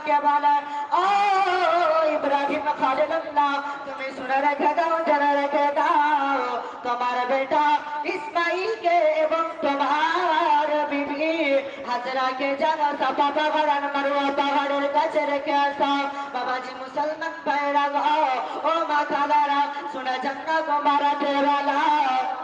মাকে বলে ও ইব্রাহিম খালিল্লাহ তুমি শুনে রেখে দাও জেনে রেখে দাও তোমার বেটা ইসমাইলকে এবং তোমার বিবি হাজরাকে জানো সাফা পাহাড় আর মারুয়া পাহাড়ের কাছে রেখে আসো বাবাজি মুসলমান ভাইরা গো ও মা খালারা শুনে জান্না গো মারাতে वाला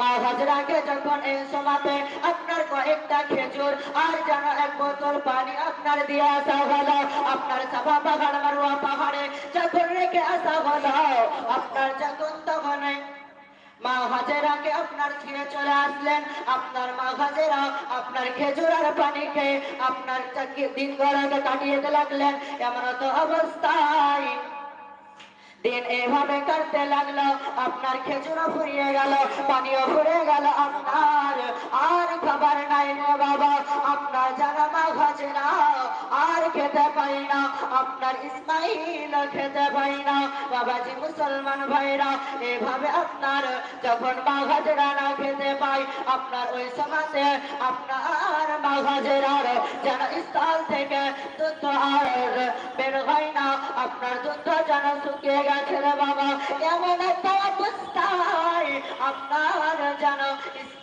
মা হাজরাকে যখন এই সমাতে আপনার কয়েকটা খেজুর আর যেন এক বোতল পানি আপনার দিয়ে আসা হলো, আপনার সাফা পাহাড় মারুয়া পাহাড়ে যখন রেখে আসা হলো, আপনার যখন তখন মা হাজেরাকে আপনার ছেড়ে চলে আসলেন, আপনার মা হাজেরা আপনার খেজুর আর পানি খেয়ে আপনার দিন গড়াকে কাটিয়ে লাগলেন। এমন তো অবস্থায় দিন এভাবে কাটতে লাগল, আপনার খেজুরও ফুরিয়ে গেল, পানিও ফুরিয়ে গেল আপনার, আর খাবার নাই রে পাই আপনার ইসমাইল খেতে পাই বাবাজি মুসলমান ভাইরা, এভাবে আপনার যখন মা না খেতে পাই আপনার ওই সমাজে আপনার মা হাজরার যেন স্থল থেকে দুধ আর বের হয় না, আপনার দুধ যেন শুকিয়ে গেছে রে বাবা, এমন একটা যেন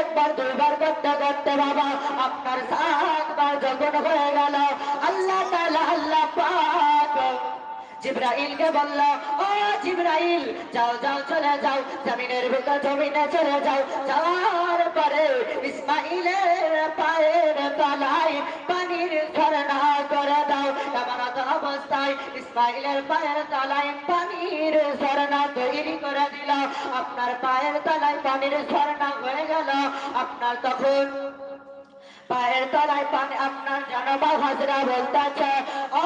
একবার, দুইবার করতে করতে বাবা, আপনার সাতবার যখন হয়ে গেল। আল্লাহ আল্লাহ জিব্রাইলকে বলল, ও জিব্রাইল, যাও যাও, চলে যাও। জমিনের ভিতর, জমিনে চলে যাও। যাওয়ার পরে ইসমাইলের পায়ের তলায় পানির ঝরনা করে দাও। অবস্থায় ইসমাইলের পায়ের তলায় পানির ঝরনা করে দিল আপনার পায়ের তলায় পানির ঝরনা হয়ে গেল। আপনার তখন পায়ের তলায় পানি, আপনার জানাবা হাজরা বলতেছে, ও,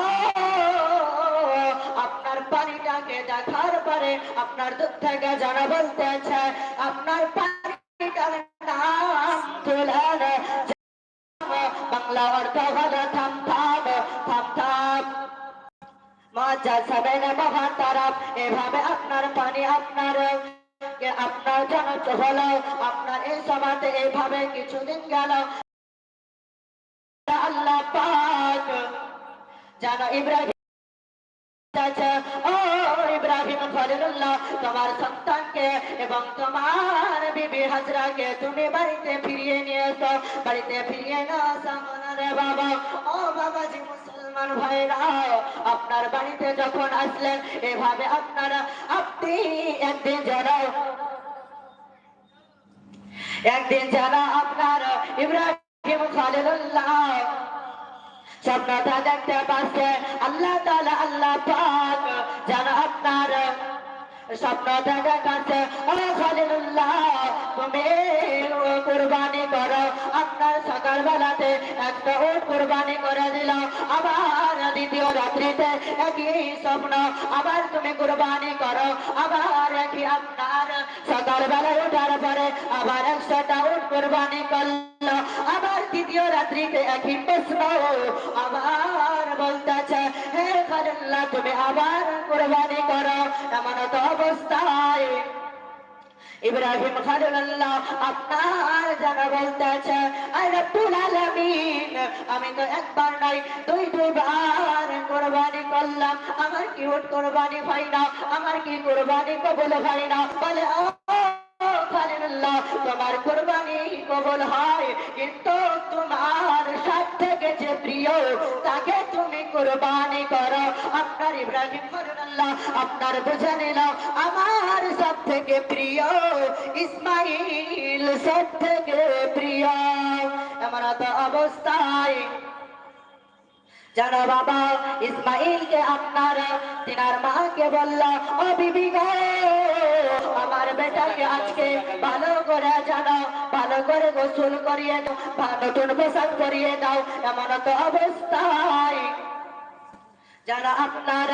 আপনার পানিটাকে দেখার পরে আপনার দুধ থেকে জানা বলতেছে, আপনার পানিটার নাম তুলেন বাংলা অর্থ হলো থাম থাম থাম থাম। মজা সবেন মহান এভাবে আপনার পানি আপনার আপনার জন্য হলো, আপনার এই সমাজে এইভাবে কিছুদিন গেল। আল্লাহ পাক জানো ইব্রাহিম তোমার সন্তানকে এবং তোমার বিবি হাজরাকে তুমি বাড়িতে ফিরিয়ে নিয়ে এসো, বাড়িতে ফিরিয়ে না রে বাবা। ও বাবাজি মুসলমান। ভাইরা, আপনার বাড়িতে যখন আসলেন, এভাবে আপনারা আপনি একদিন যারা একদিন যারা আপনার ইব্রাহিম খালেদুল্লাহ স্বপ্নটা দেখতে পাচ্ছে। আল্লাহ তালা আল্লাহ পাক যেন আপনার স্বপ্নটা দেখাচ্ছে ও তুমি কুরবানি করো। আপনার সকালবেলাতে একটা কুরবানি করে দিল। আবার দ্বিতীয় রাত্রিতে একই স্বপ্ন, আবার তুমি কুরবানি করো। আবার একই আপনার সকালবেলা ওঠার পরে আবার একশোটা উট কুরবানি করল। আবার তৃতীয় রাত্রিতে একই প্রশ্ন, আবার বলতেছে, হে ইব্রাহিম খালিল্লাহ আপনার জানা বলতেছে রব্বুল আমি তো একবার নাই দুই, দুইবার কুরবানি করলাম। আমার কি উট কুরবানি হয় না? আমার কি কুরবানি কবুল হয় না? বলে তোমার কুরবানি কবুল হয়। কিন্তু তোমার সব থেকে যে প্রিয়, তাকে তুমি কুরবানি করো। আপনার ইব্রাহিম খালিল্লাহ আপনার বুঝে নিল, আমার সব থেকে প্রিয় ইসমাইল সব থেকে প্রিয়। তো অবস্থায় জানো বাবা, ইসমাইলকে আপনার, তিনার মাকে বলল, ও বিবি আমার বেটাকে আজকে ভালো করে জানো, ভালো করে গোসল করিয়ে দাও, ভালো নতুন পোশাক পরিয়ে দাও, এমন তো অবস্থায় যারা আপনার,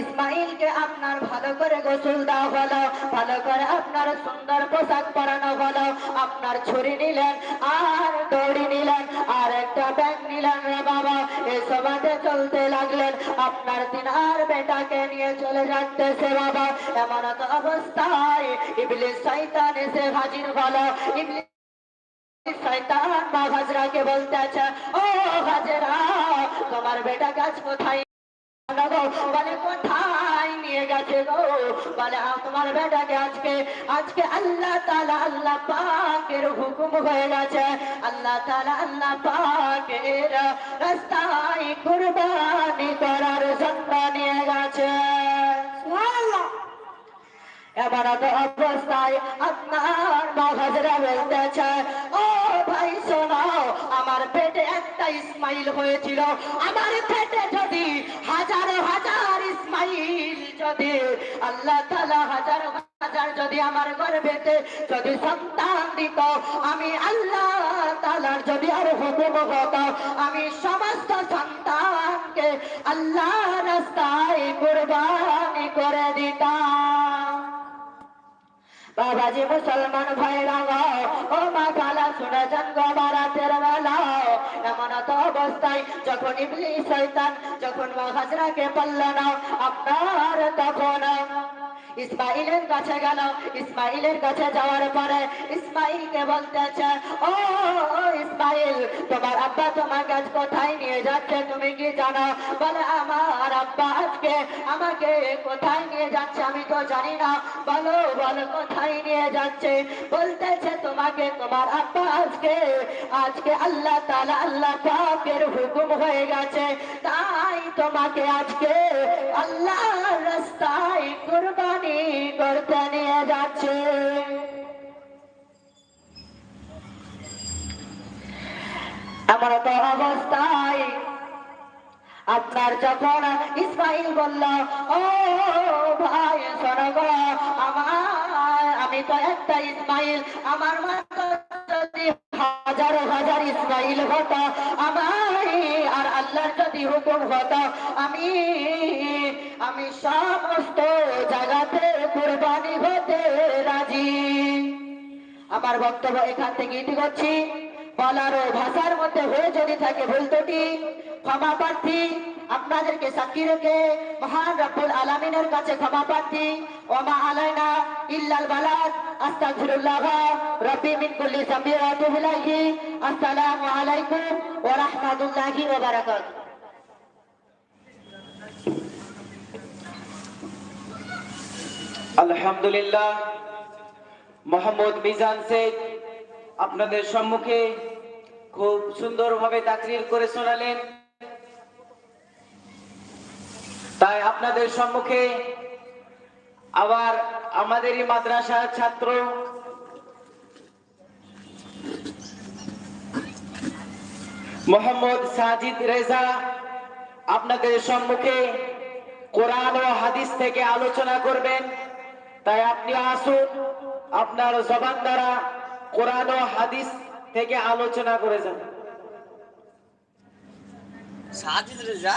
ইসমাইলকে আপনার ভালো করে গোসল দেওয়া হলো, ভালো করে আপনার সুন্দর পোশাক পরানো হলো, আপনার ছুরি নিলেন, আর দড়ি নিলেন, আর একটা ব্যাগ নিলেন রে বাবা এসবাতে চলতে লাগলেন, আপনার তিন আর বেটাকে নিয়ে চলে যাচ্ছে বাবা, এমন তো অবস্থায় ইবলিস শয়তান এসে হাজির হলো, ইবলিস শয়তান মা হাজরাকে বলতেছে, ও হাজরা, তোমার বেটা গাছ কোথায়? বলে কোথায় নিয়ে গেছে গো? বলে তোমার বেটাকে আজকে আজকে আল্লাহ তালা আল্লাহ পাকের হুকুম হয়ে গেছে। আল্লাহ তালা আল্লাহ পাকের রাস্তায় কুরবানি করার জন্য নিয়ে গেছে। এবার অবস্থায় আপনার মহাজরা বলতেছে ও ভাই শোনাও আমার পেটে একটা ইসমাইল হয়েছিল। আমার পেটে যদি হাজার হাজার ইসমাইল যদি, আল্লাহ তালা হাজার হাজার যদি আমার গর্ভেতে যদি সন্তান দিত, আমি আল্লাহ তালার যদি আর হুকুম হতো, আমি সমস্ত সন্তানকে আল্লাহ রাস্তায় কুরবানি করে দিতাম। বাবাজি মুসলমান ভাইরা ও মা কালা শুনেছেন গো বারাতের বেলা। এমন তো অবস্থায় যখন ইবলিস শয়তান, যখন মা হাজরাকে পারল না আপনার তখন ইসমাইলের কাছে গেল। ইসমাইলের কাছে যাওয়ার পরে ইসমাইলকে বলতেছে, ও ইসমাইল, তোমার আব্বা তোমার কাছে কোথায় নিয়ে যাচ্ছে তুমি কি জানো? বলে, আমার আব্বা আজকে আমাকে কোথায় নিয়ে যাচ্ছে আমি তো জানি না। বলো বলো, কোথায় নিয়ে যাচ্ছে? বলতেছে তোমাকে, তোমার আব্বা আজকে আজকে আল্লাহ তালা আল্লাহ পাকের হুকুম হয়ে গেছে। তাই তোমাকে আজকে আল্লাহ রাস্তায় কুরবানি করতে নিয়ে যাচ্ছে। এমন তো অবস্থায় আপনার যখন ইসমাইল বলল, ও ভাই, শোনো গো, আমার আমি তো একটা ইসমাইল, আমার যদি হাজার হাজার ইসমাইল হতো আমার আর আল্লাহর যদি হুকুম হতো, আমি আমি সমস্ত জায়গাতে কুরবানি হতে রাজি। আমার বক্তব্য এখান থেকে ইতি করছি। বলার ও ভাষার মধ্যে হয়ে যদি থাকে ভুল ত্রুটি, ক্ষমা প্রার্থী আপনাদেরকে সাক্ষী রেখে মহান রব্বুল আলামিনের কাছে ক্ষমা প্রার্থী। ওমা আলাইনা ইল্লাল বালাদ আস্তাগফিরুল্লাহ রব্বি মিন কুল্লি যামবি ওয়া আতুবু ইলাইহি। আসসালামু আলাইকুম ওয়া রাহমাতুল্লাহি ওয়া বারাকাতুহু। আলহামদুলিল্লাহ। মোহাম্মদ মিজান শেখ আপনাদের সম্মুখে খুব সুন্দরভাবে তাকরির করে শোনালেন। তাই আপনাদের সম্মুখে আবার আমাদেরই মাদ্রাসার ছাত্র মোহাম্মদ সাজিদ রেজা আপনাদের সম্মুখে কোরআন ও হাদিস থেকে আলোচনা করবেন। তাই আপনি আসুন, আপনার জবান দ্বারা কোরআন ও হাদিস থেকে আলোচনা করে যান। সাজিদ রেজা?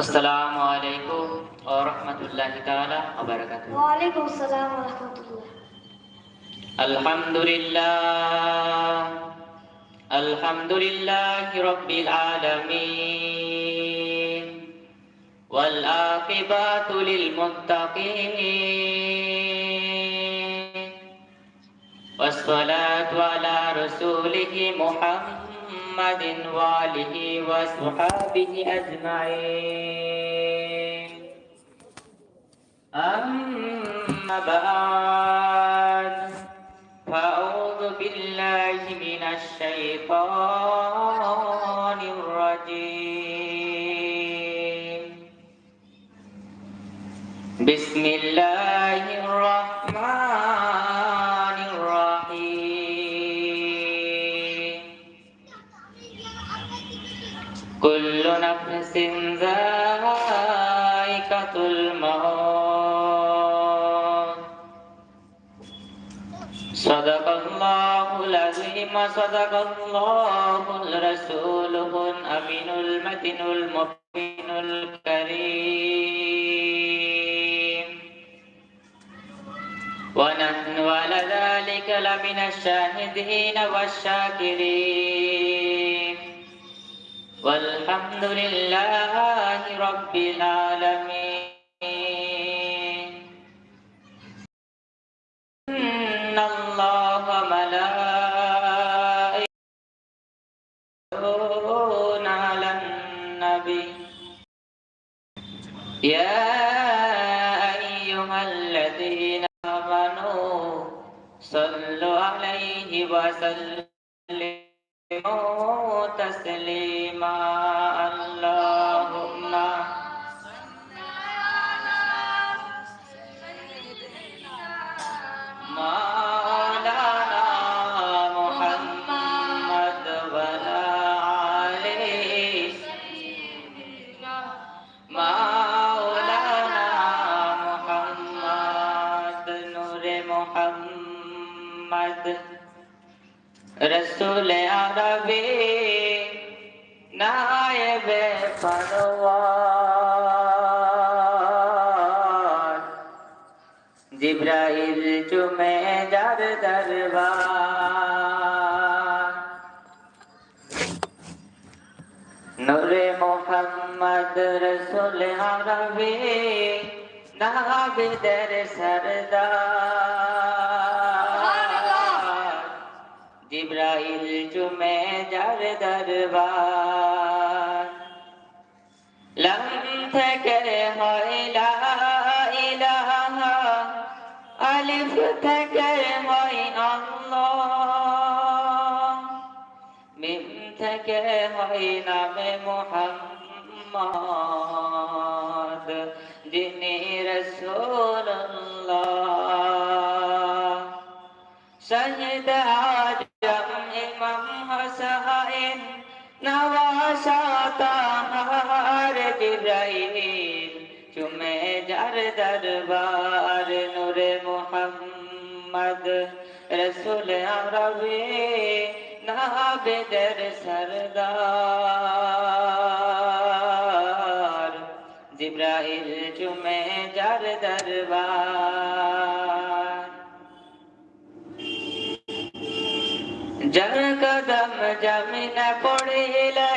السلام عليكم ورحمة الله تعالى وبركاته وعليكم السلام ورحمة الله الحمد لله الحمد لله رب العالمين والعاقبة للمتقين والصلاة على رسوله محمد وآله وصحبه أجمعين. أما بعد فأعوذ بالله من الشيطان الرجيم. بسم الله الرحمن صدق الله الرسول الأمين المتين المبين الكريم. ونحن على ذلك لمن الشاهدين والشاكرين. والحمد لله رب العالمين. يصلون على النبي يا أيها الذين آمنوا صلوا عليه وسلموا تسليما اللهم রসুলে আরবে নায়েবে পরওয়ার জিব্রাইল চুমে যার দরবার নূরে মোহাম্মদ রসুলে আরবে নাবিদের সরদার জিব্রাইল চুমে যার দরবার। লম থেকে হয় লা ইলাহা আলিফ থেকে হয় আল্লাহ। মিম থেকে হয় নামে মোহাম্মদ, যিনি রসুল্লাহ নওয়াসা তাহার জিব্রাইল চুমে যার দরবার নূরে মোহাম্মদ রসুল আরবি নাবিদের সরদার জিব্রাইল চুমে যার দরবার যার কদম জমিনে পড়িলে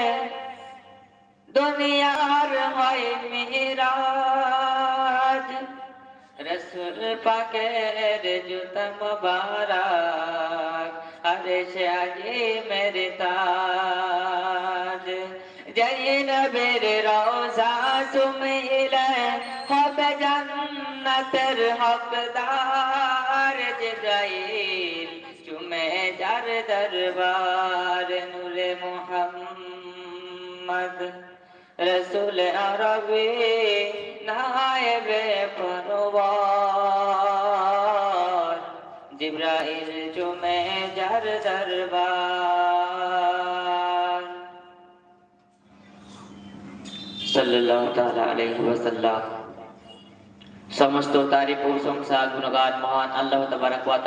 দুনিয়ার হয় মিরাজ। রসুল পাকের জুত মুবারক, আরে সে আজি মেরে তাজ জয় নবীর রওজা সুমিলে হবে জান্নাতের হকদার। জিব্রাইল চুমে যার দরবার, নূরে মুহাম্মদ। রসুল আরবি নায়েবে পরওয়ার জিব্রাইল চুমে যার দরবার সাল্লাল্লাহু তাআলা আলাইহি ওয়াসাল্লাম সমস্ত তারিফ ও প্রশংসা গুণগান মহান আল্লাহ তাবারক ওয়া তাআলা